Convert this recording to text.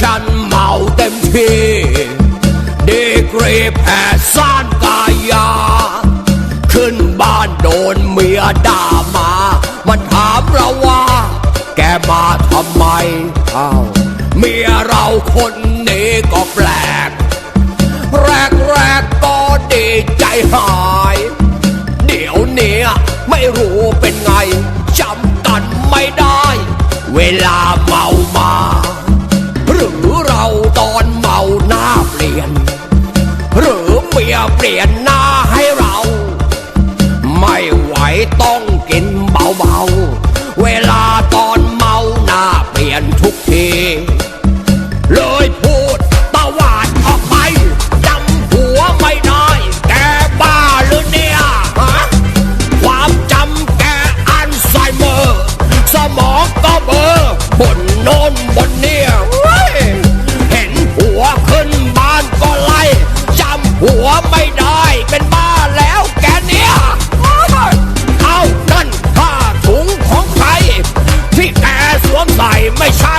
ฉันเมาเต็มที่ดีกรีแผดซ่านกายา ขึ้นบ้านโดนเมียด่ามา มันถามเราว่า แกมาทำไมอ้าวเมียเราคนนี้ก็แปลก แรกแรกก็ดีใจหาย เดี๋ยวเนี้ยไม่รู้เป็นไงจำกันไม่ได้ เวลาเมา ตอนเมาหน้าเปลี่ยน หรือเมียเปลี่ยนหน้าให้เรา ไม่ไหวต้อง make sure